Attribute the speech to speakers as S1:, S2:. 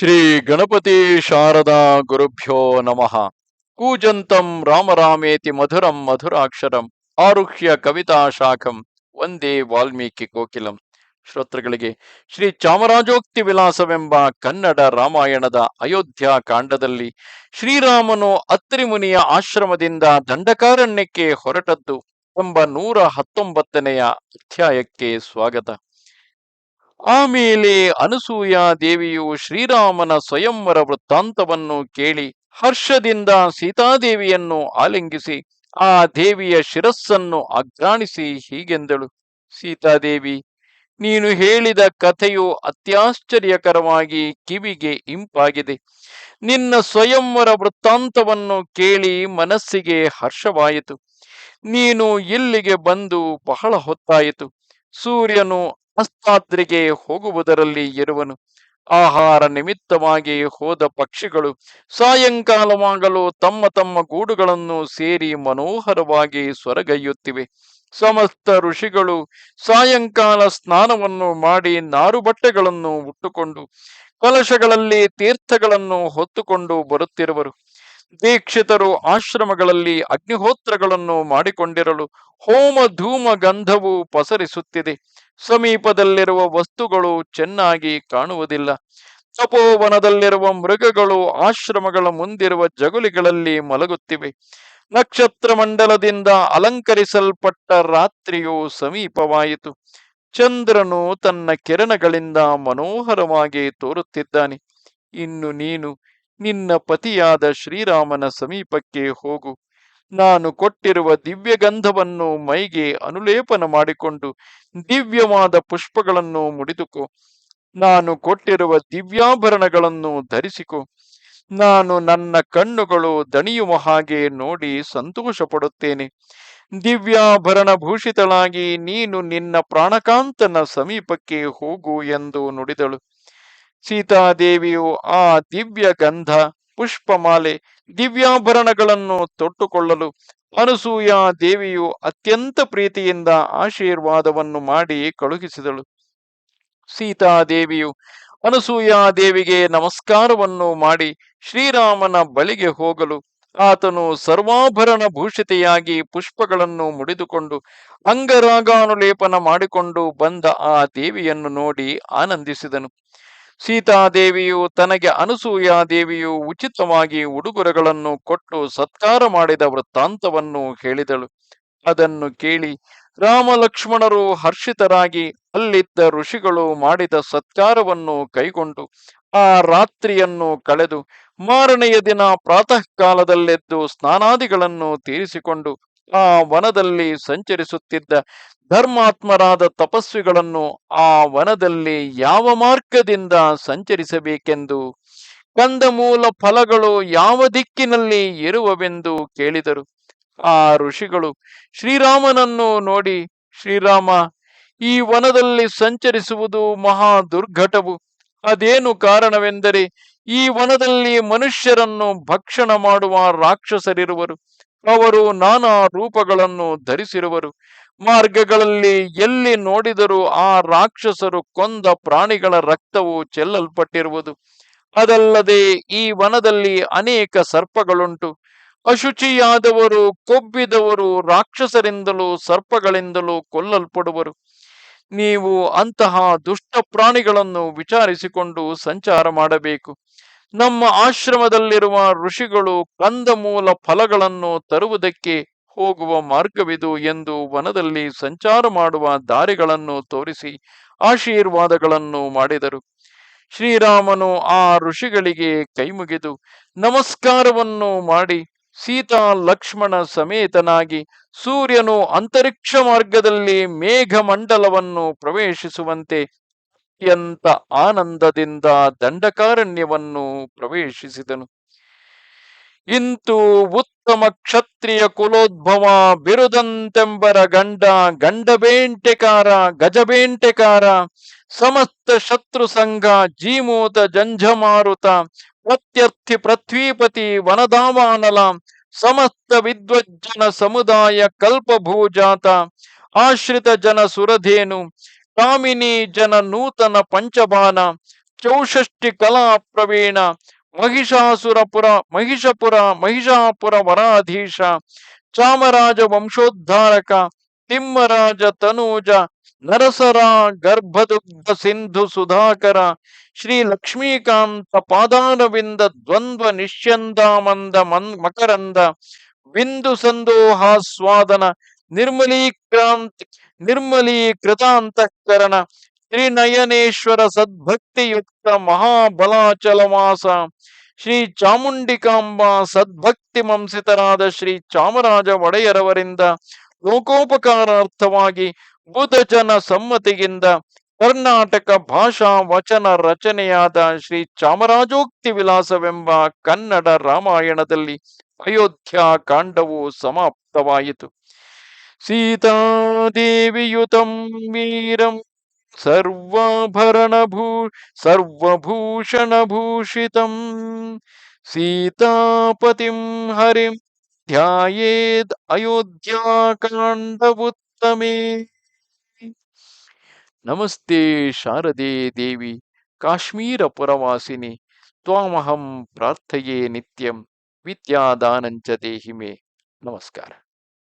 S1: ಶ್ರೀ ಗಣಪತಿ ಶಾರದಾ ಗುರುಭ್ಯೋ ನಮಃ. ಕೂಜಂತಂ ರಾಮರಾಮೇತಿ ಮಧುರಂ ಮಧುರಾಕ್ಷರಂ ಆರುಹ್ಯ ಕವಿತಾ ಶಾಖಂ ಒಂದೇ ವಾಲ್ಮೀಕಿ ಕೋಕಿಲಂ. ಶ್ರೋತೃಗಳಿಗೆ ಶ್ರೀ ಚಾಮರಾಜೋಕ್ತಿ ವಿಲಾಸವೆಂಬ ಕನ್ನಡ ರಾಮಾಯಣದ ಅಯೋಧ್ಯ ಕಾಂಡದಲ್ಲಿ ಶ್ರೀರಾಮನು ಅತ್ರಿಮುನಿಯ ಆಶ್ರಮದಿಂದ ದಂಡಕಾರಣ್ಯಕ್ಕೆ ಹೊರಟದ್ದು ಎಂಬ ನೂರ ಹತ್ತೊಂಬತ್ತನೆಯ ಅಧ್ಯಾಯಕ್ಕೆ ಸ್ವಾಗತ. ಆಮೇಲೆ ಅನಸೂಯ ದೇವಿಯು ಶ್ರೀರಾಮನ ಸ್ವಯಂವರ ವೃತ್ತಾಂತವನ್ನು ಕೇಳಿ ಹರ್ಷದಿಂದ ಸೀತಾದೇವಿಯನ್ನು ಆಲಿಂಗಿಸಿ ಆ ದೇವಿಯ ಶಿರಸ್ಸನ್ನು ಅಗ್ರಾಣಿಸಿ ಹೀಗೆಂದಳು. ಸೀತಾದೇವಿ, ನೀನು ಹೇಳಿದ ಕಥೆಯು ಅತ್ಯಾಶ್ಚರ್ಯಕರವಾಗಿ ಕಿವಿಗೆ ಇಂಪಾಗಿದೆ. ನಿನ್ನ ಸ್ವಯಂವರ ವೃತ್ತಾಂತವನ್ನು ಕೇಳಿ ಮನಸ್ಸಿಗೆ ಹರ್ಷವಾಯಿತು. ನೀನು ಇಲ್ಲಿಗೆ ಬಂದು ಬಹಳ ಹೊತ್ತಾಯಿತು. ಸೂರ್ಯನು ಅಸ್ತಾದ್ರಿಗೆ ಹೋಗುವುದರಲ್ಲಿ ಇರುವನು. ಆಹಾರ ನಿಮಿತ್ತವಾಗಿ ಹೋದ ಪಕ್ಷಿಗಳು ಸಾಯಂಕಾಲವಾಗಲು ತಮ್ಮ ತಮ್ಮ ಗೂಡುಗಳನ್ನು ಸೇರಿ ಮನೋಹರವಾಗಿ ಸ್ವರಗೈಯುತ್ತಿವೆ. ಸಮಸ್ತ ಋಷಿಗಳು ಸಾಯಂಕಾಲ ಸ್ನಾನವನ್ನು ಮಾಡಿ ನಾರು ಬಟ್ಟೆಗಳನ್ನು ಉಟ್ಟುಕೊಂಡು, ಕಲಶಗಳಲ್ಲಿ ತೀರ್ಥಗಳನ್ನು ಹೊತ್ತುಕೊಂಡು ಬರುತ್ತಿರುವರು. ದೀಕ್ಷಿತರು ಆಶ್ರಮಗಳಲ್ಲಿ ಅಗ್ನಿಹೋತ್ರಗಳನ್ನು ಮಾಡಿಕೊಂಡಿರಲು ಹೋಮ ಧೂಮ ಗಂಧವು ಪಸರಿಸುತ್ತಿದೆ. ಸಮೀಪದಲ್ಲಿರುವ ವಸ್ತುಗಳು ಚೆನ್ನಾಗಿ ಕಾಣುವುದಿಲ್ಲ. ತಪೋವನದಲ್ಲಿರುವ ಮೃಗಗಳು ಆಶ್ರಮಗಳ ಮುಂದಿರುವ ಜಗುಲಿಗಳಲ್ಲಿ ಮಲಗುತ್ತಿವೆ. ನಕ್ಷತ್ರ ಮಂಡಲದಿಂದ ಅಲಂಕರಿಸಲ್ಪಟ್ಟ ರಾತ್ರಿಯು ಸಮೀಪವಾಯಿತು. ಚಂದ್ರನು ತನ್ನ ಕಿರಣಗಳಿಂದ ಮನೋಹರವಾಗಿ ತೋರುತ್ತಿದ್ದಾನೆ. ಇನ್ನು ನೀನು ನಿನ್ನ ಪತಿಯಾದ ಶ್ರೀರಾಮನ ಸಮೀಪಕ್ಕೆ ಹೋಗು. ನಾನು ಕೊಟ್ಟಿರುವ ದಿವ್ಯಗಂಧವನ್ನು ಮೈಗೆ ಅನುಲೇಪನ ಮಾಡಿಕೊಂಡು ದಿವ್ಯವಾದ ಪುಷ್ಪಗಳನ್ನು ಮುಡಿದುಕೋ. ನಾನು ಕೊಟ್ಟಿರುವ ದಿವ್ಯಾಭರಣಗಳನ್ನು ಧರಿಸಿಕೊ. ನಾನು ನನ್ನ ಕಣ್ಣುಗಳು ದಣಿಯುವ ಹಾಗೆ ನೋಡಿ ಸಂತೋಷ ಪಡುತ್ತೇನೆ ದಿವ್ಯಾಭರಣ ಭೂಷಿತಳಾಗಿ ನೀನು ನಿನ್ನ ಪ್ರಾಣಕಾಂತನ ಸಮೀಪಕ್ಕೆ ಹೋಗು ಎಂದು ನುಡಿದಳು. ಸೀತಾದೇವಿಯು ಆ ದಿವ್ಯ ಗಂಧ, ಪುಷ್ಪಮಾಲೆ, ದಿವ್ಯಾಭರಣಗಳನ್ನು ತೊಟ್ಟುಕೊಳ್ಳಲು ಅನಸೂಯ ದೇವಿಯು ಅತ್ಯಂತ ಪ್ರೀತಿಯಿಂದ ಆಶೀರ್ವಾದವನ್ನು ಮಾಡಿ ಕಳುಹಿಸಿದಳು. ಸೀತಾದೇವಿಯು ಅನಸೂಯ ದೇವಿಗೆ ನಮಸ್ಕಾರವನ್ನು ಮಾಡಿ ಶ್ರೀರಾಮನ ಬಳಿಗೆ ಹೋಗಲು ಆತನು ಸರ್ವಾಭರಣ ಭೂಷಿತೆಯಾಗಿ ಪುಷ್ಪಗಳನ್ನು ಮುಡಿದುಕೊಂಡು ಅಂಗರಾಗಾನುಲೇಪನ ಮಾಡಿಕೊಂಡು ಬಂದ ಆ ದೇವಿಯನ್ನು ನೋಡಿ ಆನಂದಿಸಿದನು. ಸೀತಾದೇವಿಯು ತನಗೆ ಅನಸೂಯ ದೇವಿಯು ಉಚಿತವಾಗಿ ಉಡುಗೊರೆಗಳನ್ನು ಕೊಟ್ಟು ಸತ್ಕಾರ ಮಾಡಿದ ವೃತ್ತಾಂತವನ್ನು ಹೇಳಿದಳು. ಅದನ್ನು ಕೇಳಿ ರಾಮ ಲಕ್ಷ್ಮಣರು ಹರ್ಷಿತರಾಗಿ ಅಲ್ಲಿದ್ದ ಋಷಿಗಳು ಮಾಡಿದ ಸತ್ಕಾರವನ್ನು ಕೈಗೊಂಡು ಆ ರಾತ್ರಿಯನ್ನು ಕಳೆದು ಮಾರನೆಯ ದಿನ ಪ್ರಾತಃ ಕಾಲದಲ್ಲೆದ್ದು ಸ್ನಾನಾದಿಗಳನ್ನು ತೀರಿಸಿಕೊಂಡು ಆ ವನದಲ್ಲಿ ಸಂಚರಿಸುತ್ತಿದ್ದ ಧರ್ಮಾತ್ಮರಾದ ತಪಸ್ವಿಗಳನ್ನು ಆ ವನದಲ್ಲಿ ಯಾವ ಮಾರ್ಗದಿಂದ ಸಂಚರಿಸಬೇಕೆಂದು ಕಂದಮೂಲ ಫಲಗಳು ಯಾವ ದಿಕ್ಕಿನಲ್ಲಿ ಇರುವವೆಂದು ಕೇಳಿದರು. ಆ ಋಷಿಗಳು ಶ್ರೀರಾಮನನ್ನು ನೋಡಿ, ಶ್ರೀರಾಮ, ಈ ವನದಲ್ಲಿ ಸಂಚರಿಸುವುದು ಮಹಾ ದುರ್ಘಟವು. ಅದೇನು ಕಾರಣವೆಂದರೆ, ಈ ವನದಲ್ಲಿ ಮನುಷ್ಯರನ್ನು ಭಕ್ಷಣ ಮಾಡುವ ರಾಕ್ಷಸರಿರುವರು. ಅವರು ನಾನಾ ರೂಪಗಳನ್ನು ಧರಿಸಿರುವರು. ಮಾರ್ಗಗಳಲ್ಲಿ ಎಲ್ಲಿ ನೋಡಿದರೂ ಆ ರಾಕ್ಷಸರು ಕೊಂದ ಪ್ರಾಣಿಗಳ ರಕ್ತವು ಚೆಲ್ಲಲ್ಪಟ್ಟಿರುವುದು. ಅದಲ್ಲದೆ ಈ ವನದಲ್ಲಿ ಅನೇಕ ಸರ್ಪಗಳುಂಟು. ಅಶುಚಿಯಾದವರು ಕೊಬ್ಬಿದವರು ರಾಕ್ಷಸರಿಂದಲೂ ಸರ್ಪಗಳಿಂದಲೂ ಕೊಲ್ಲಲ್ಪಡುವರು. ನೀವು ಅಂತಹ ದುಷ್ಟ ಪ್ರಾಣಿಗಳನ್ನು ವಿಚಾರಿಸಿಕೊಂಡು ಸಂಚಾರ ಮಾಡಬೇಕು. ನಮ್ಮ ಆಶ್ರಮದಲ್ಲಿರುವ ಋಷಿಗಳು ಕಂದಮೂಲ ಫಲಗಳನ್ನು ತರುವುದಕ್ಕೆ ಹೋಗುವ ಮಾರ್ಗವಿದು ಎಂದು ವನದಲ್ಲಿ ಸಂಚಾರ ಮಾಡುವ ದಾರಿಗಳನ್ನು ತೋರಿಸಿ ಆಶೀರ್ವಾದಗಳನ್ನು ಮಾಡಿದರು. ಶ್ರೀರಾಮನು ಆ ಋಷಿಗಳಿಗೆ ಕೈಮುಗಿದು, ನಮಸ್ಕಾರವನ್ನು ಮಾಡಿ, ಸೀತಾ ಲಕ್ಷ್ಮಣ ಸಮೇತನಾಗಿ ಸೂರ್ಯನು ಅಂತರಿಕ್ಷ ಮಾರ್ಗದಲ್ಲಿ ಮೇಘಮಂಡಲವನ್ನು ಪ್ರವೇಶಿಸುವಂತೆ ಅತ್ಯಂತ ಆನಂದದಿಂದ ದಂಡಕಾರಣ್ಯವನ್ನು ಪ್ರವೇಶಿಸಿದನು. ಇಂತು ಉತ್ತಮ ಕ್ಷತ್ರಿಯ ಕುಲೋದ್ಭವ ಬಿರುದಂತೆಂಬರ ಗಂಡ, ಗಂಡಬೇಂಟೆಕಾರ, ಗಜಬೇಂಟೆಕಾರ, ಸಮಸ್ತ ಶತ್ರು ಸಂಘ ಜೀಮೂತ ಜಂಜಮಾರುತ ಪ್ರತ್ಯರ್ಥಿ ಪೃಥ್ವೀಪತಿ ವನದಾವಾನಲ, ಸಮಸ್ತ ವಿದ್ವಜ್ಜನ ಸಮುದಾಯ ಕಲ್ಪಭೂಜಾತ, ಆಶ್ರಿತ ಜನ ಸುರಧೇನು ಕಾಮಿನಿ ಜನ ನೂತನ ಪಂಚಬಾನ ಚೌಷಷ್ಟಿ ಕಲಾ ಪ್ರವೀಣ, ಮಹಿಷಾಸುರಪುರ, ಮಹಿಷಪುರ, ಮಹಿಷಾಪುರ ವರಾಧೀಶ ಚಾಮರಾಜ ವಂಶೋದ್ಧಾರಕ, ತಿಮ್ಮರಾಜ ತನೂಜ, ನರಸರ ಗರ್ಭದುಗ್ಧ ಸಿಂಧು ಸುಧಾಕರ, ಶ್ರೀ ಲಕ್ಷ್ಮೀಕಾಂತ ಪಾದಾನವಿಂದ ದ್ವಂದ್ವ ನಿಶ್ಯಂದಾಮಂದ ಮನ್ ಮಕರಂದ, ಬಿಂದು ಸಂದೋಹಾಸ್ವಾದನ ನಿರ್ಮಲೀಕ್ರಾಂತಿ ನಿರ್ಮಲೀಕೃತಾಂತಃಕರಣ ಶ್ರೀನಯನೇಶ್ವರ ಸದ್ಭಕ್ತಿಯುಕ್ತ ಮಹಾಬಲಾಚಲವಾಸ ಶ್ರೀ ಚಾಮುಂಡಿಕಾಂಬ ಸದ್ಭಕ್ತಿ ಮಂಸಿತರಾದ ಶ್ರೀ ಚಾಮರಾಜ ಒಡೆಯರವರಿಂದ ಲೋಕೋಪಕಾರಾರ್ಥವಾಗಿ ಬುಧಜನ ಸಮ್ಮತಿಯಿಂದ ಕರ್ನಾಟಕ ಭಾಷಾ ವಚನ ರಚನೆಯಾದ ಶ್ರೀ ಚಾಮರಾಜೋಕ್ತಿ ವಿಲಾಸವೆಂಬ ಕನ್ನಡ ರಾಮಾಯಣದಲ್ಲಿ ಅಯೋಧ್ಯ ಕಾಂಡವು ಸಮಾಪ್ತವಾಯಿತು. सीतादेवियुतं वीरं सीतापतिम सर्वभूषणभूषितम् सीतापतिं अयोध्या ध्यायेद् अयोध्याकाण्डवुत्तमे। नमस्ते शारदे देवी, काश्मीरपुरवासिनि, त्वामहं प्रार्थये नित्यं विद्यादानं च देहि मे। नमस्कारः।